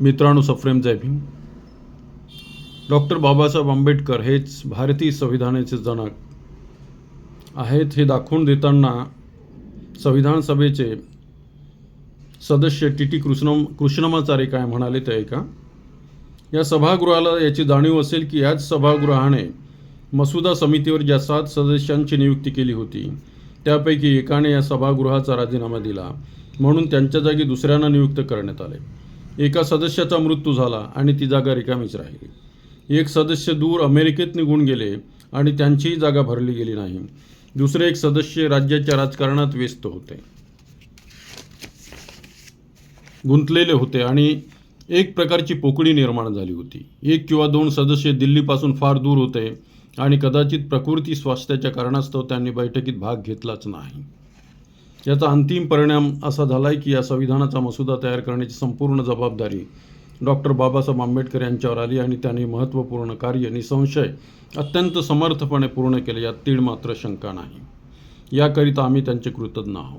मित्रांनो सफ्रेम जय भीम. डॉक्टर बाबासाहेब आंबेडकर हेच भारतीय संविधानाचे जनक आहेत हे दाखवून देताना संविधान सभेचे सदस्य टी टी कृष्ण कृष्णमाचार्य काय म्हणाले ते ऐका. या सभागृहाला याची जाणीव असेल की याच सभागृहाने मसुदा समितीवर ज्या सात सदस्यांची नियुक्ती केली होती त्यापैकी एकाने या सभागृहाचा राजीनामा दिला. म्हणून त्यांच्या जागी दुसऱ्यांना नियुक्त करण्यात आले. एका सदस्याचा मृत्यू झाला आणि ती जागा रिकामीच राहिली. एक सदस्य दूर अमेरिकेत निघून गेले आणि त्यांचीही जागा भरली गेली नाही. दुसरे एक सदस्य राज्याच्या राजकारणात व्यस्त होते. गुंतलेले होते आणि एक प्रकारची पोकळी निर्माण झाली होती. एक किंवा दोन सदस्य दिल्लीपासून फार दूर होते आणि कदाचित प्रकृती स्वास्थ्याच्या कारणास्तव त्यांनी बैठकीत भाग घेतलाच नाही. याचा अंतिम परिणाम असा झालाय की या संविधानाचा मसुदा तयार करण्याची संपूर्ण जबाबदारी डॉक्टर बाबासाहेब आंबेडकर यांच्यावर आली आणि त्यांनी महत्त्वपूर्ण कार्य निसंशय अत्यंत समर्थपणे पूर्ण केले यात तीळ मात्र शंका नाही. याकरिता आम्ही त्यांचे कृतज्ञ आहोत.